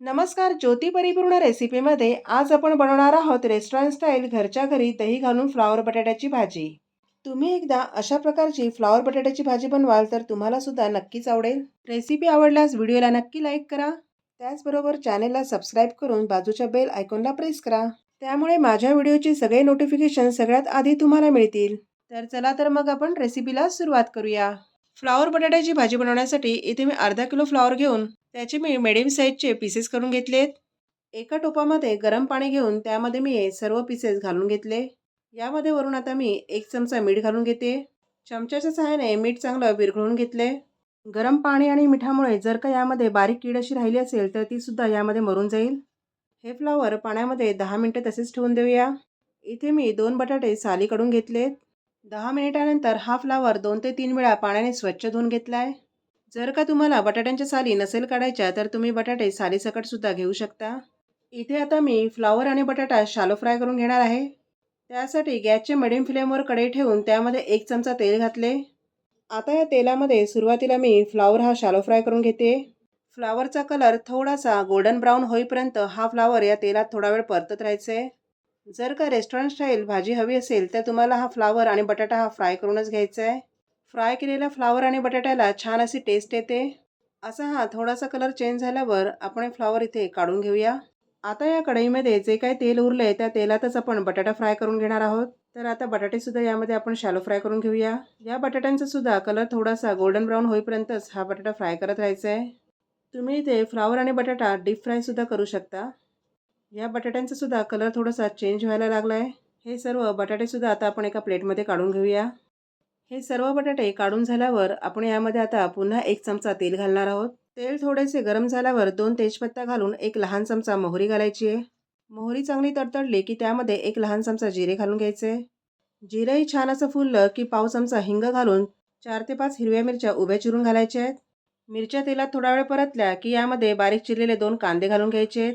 नमस्कार ज्योती परिपूर्ण रेसिपीमध्ये आज आपण बनवणार आहोत रेस्टॉरंट स्टाईल घरच्या घरी दही घालून फ्लावर बटाट्याची भाजी. तुम्ही एकदा अशा प्रकारची फ्लावर बटाट्याची भाजी बनवाल तर तुम्हाला सुद्धा नक्कीच आवडेल. रेसिपी आवडल्यास व्हिडिओला नक्की लाईक करा. त्याचबरोबर चॅनेलला सबस्क्राईब करून बाजूच्या बेल आयकॉनला प्रेस करा. त्यामुळे माझ्या व्हिडिओचे सगळे नोटिफिकेशन सगळ्यात आधी तुम्हाला मिळतील. तर चला तर मग आपण रेसिपीला सुरुवात करूया. फ्लावर बटाट्याची भाजी बनवण्यासाठी इथे मी अर्धा किलो फ्लावर घेऊन त्याचे मी मिडियम साईजचे पीसेस करून घेतलेत. एका टोपामध्ये गरम पाणी घेऊन त्यामध्ये मी सर्व पीसेस घालून घेतले. यामध्ये वरून आता मी एक चमचा मीठ घालून घेते. चमच्याच्या सहाय्याने मीठ चांगलं विरघळून घेतले. गरम पाणी आणि मिठामुळे जर का यामध्ये बारीक कीड अशी राहिली असेल तर ती सुद्धा यामध्ये मरून जाईल. हे फ्लावर पाण्यामध्ये दहा मिनटं तसेच ठेवून देऊया. इथे मी दोन बटाटे साली काढून घेतलेत. दहा मिनिटानंतर हा फ्लावर दोन ते तीन वेळा पाण्याने स्वच्छ धुवून घेतला आहे जर का तुम्हाला बटाट्यांच्या साली नसेल काढायच्या तर तुम्ही बटाटे सालीसकटसुद्धा घेऊ शकता. इथे आता मी फ्लावर आणि बटाटा शालो फ्राय करून घेणार आहे. त्यासाठी गॅसचे मिडियम फ्लेमवर कढई ठेवून त्यामध्ये एक चमचा तेल घातले. आता या तेलामध्ये सुरुवातीला मी फ्लावर हा शालो फ्राय करून घेते. फ्लावरचा कलर थोडासा गोल्डन ब्राऊन होईपर्यंत हा फ्लावर या तेलात थोडा वेळ परतत राहायचं. आहे जर का रेस्टॉरंट स्टाईल भाजी हवी असेल तर तुम्हाला हा फ्लावर आणि बटाटा हा फ्राय करूनच घ्यायचा आहे. फ्राय केलेल्या फ्लावर आणि बटाट्याला छान अशी टेस्ट येते. असा हा थोडासा कलर चेंज झाल्यावर आपण फ्लावर इथे काढून घेऊया. आता या कढईमध्ये जे काही तेल उरले आहे त्या तेलातच आपण बटाटा फ्राय करून घेणार आहोत. तर आता बटाटेसुद्धा यामध्ये आपण शॅलो फ्राय करून घेऊया. या बटाट्यांचा सुद्धा कलर थोडासा गोल्डन ब्राऊन होईपर्यंतच हा बटाटा फ्राय करत राहायचा आहे. तुम्ही इथे फ्लावर आणि बटाटा डीप फ्रायसुद्धा करू शकता. या बटाट्यांचा सुद्धा कलर थोडासा चेंज व्हायला लागला आहे हे सर्व बटाटेसुद्धा आता आपण एका प्लेटमध्ये काढून घेऊया. हे सर्व बटाटे काढून झाल्यावर आपण यामध्ये आता पुन्हा एक चमचा तेल घालणार आहोत. तेल थोडेसे गरम झाल्यावर दोन तेजपत्ता घालून एक लहान चमचा मोहरी घालायची आहे. मोहरी चांगली तडतडली की त्यामध्ये एक लहान चमचा जिरे घालून घ्यायचे. जिरेही छान असं फुललं की पाव चमचा हिंग घालून चार ते पाच हिरव्या मिरच्या उभ्या चिरून घालायच्या आहेत. मिरच्या तेलात थोडा वेळ परतल्या की यामध्ये बारीक चिरलेले दोन कांदे घालून घ्यायचे आहेत.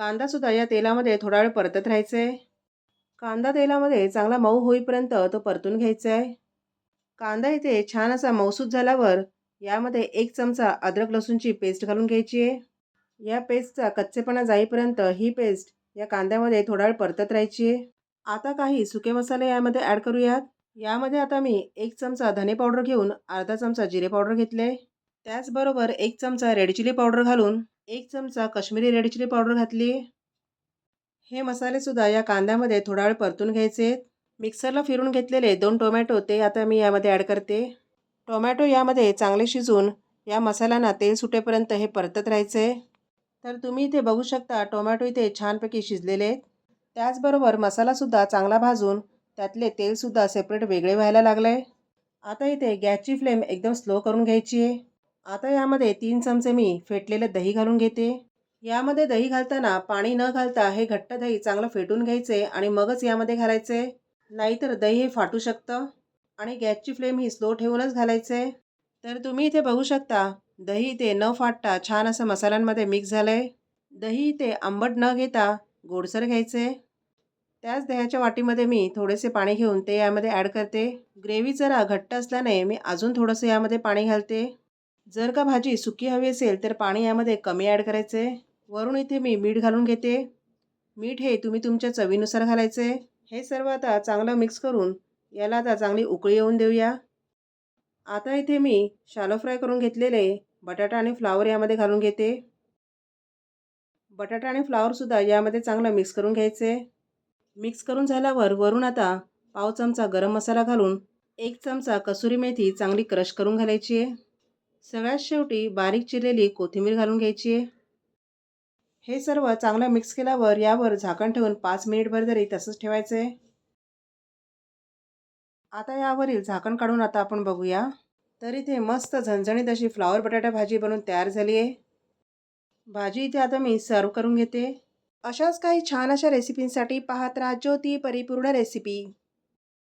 कांदासुद्धा या तेलामध्ये थोडा वेळ परतत राहायचं आहे कांदा तेलामध्ये चांगला मऊ होईपर्यंत तो परतून घ्यायचा आहे कांदा इथे छान असा मौसूद झाल्यावर यामध्ये एक चमचा अद्रक लसूणची पेस्ट घालून घ्यायची आहे या पेस्टचा कच्चेपणा जाईपर्यंत ही पेस्ट या कांद्यामध्ये थोडा वेळ परतत राहायची आहे आता काही सुके मसाले यामध्ये ॲड करूयात. यामध्ये आता मी एक चमचा धने पावडर घेऊन अर्धा चमचा जिरे पावडर घेतले. त्याचबरोबर एक चमचा रेड चिली पावडर घालून एक चमचा कश्मीरी रेड चिली पावडर घातली. हे मसालेसुद्धा या कांद्यामध्ये थोडा वेळ परतून घ्यायचे. मिक्सरला फिरून घेतलेले दोन टोमॅटो ते आता मी यामध्ये ॲड करते. टोमॅटो यामध्ये चांगले शिजून या मसाल्यांना तेल सुटेपर्यंत हे परतत राहायचे. तर तुम्ही इथे बघू शकता टोमॅटो इथे छानपैकी शिजलेले आहेत. त्याचबरोबर मसालासुद्धा चांगला भाजून त्यातले तेलसुद्धा सेपरेट वेगळे व्हायला लागले. आहे आता इथे गॅसची फ्लेम एकदम स्लो करून घ्यायची आहे. आता यामध्ये तीन चमचे मी फेटलेलं दही घालून घेते. यामध्ये दही घालताना पाणी न घालता हे घट्ट दही चांगलं फेटून घ्यायचे आणि मगच यामध्ये घालायचे. नाहीतर दही हे फाटू शकतं. आणि गॅसची फ्लेम ही स्लो ठेवूनच घालायचे. तर तुम्ही इथे बघू शकता दही ते न फाटता छान असं मसाल्यांमध्ये मिक्स झालं आहे दही ते आंबट न घेता गोडसर घ्यायचे. त्याच दह्याच्या वाटीमध्ये मी थोडेसे पाणी घेऊन ते यामध्ये ॲड करते. ग्रेव्ही जरा घट्ट असल्याने मी अजून थोडंसं यामध्ये पाणी घालते. जर का भाजी सुकी हवी असेल तर पाणी यामध्ये कमी ॲड करायचे वरून इथे मी मीठ घालून घेते. मीठ हे तुम्ही तुमच्या चवीनुसार घालायचे. हे सर्व आता चांगलं मिक्स करून याला आता चांगली उकळी येऊन देऊया. आता इथे मी शालो फ्राय करून घेतलेले बटाटा आणि फ्लावर यामध्ये घालून घेते. बटाटा आणि फ्लावरसुद्धा यामध्ये चांगलं मिक्स करून घ्यायचे. मिक्स करून झाल्यावर वरून आता पाव चमचा गरम मसाला घालून एक चमचा कसुरी मेथी चांगली क्रश करून घालायची आहे. सगळ्यात शेवटी बारीक चिरलेली कोथिंबीर घालून घ्यायची आहे. हे सर्व चांगलं मिक्स केल्यावर यावर झाकण ठेवून पाच मिनिटभर तरी तसंच ठेवायचं आहे. आता यावरील झाकण काढून आता आपण बघूया. तर इथे मस्त झणझणीत अशी फ्लावर बटाटा भाजी बनवून तयार झाली आहे. भाजी इथे आता मी सर्व करून घेते. अशाच काही छान अशा रेसिपींसाठी पाहत राहा ज्योती परिपूर्ण रेसिपी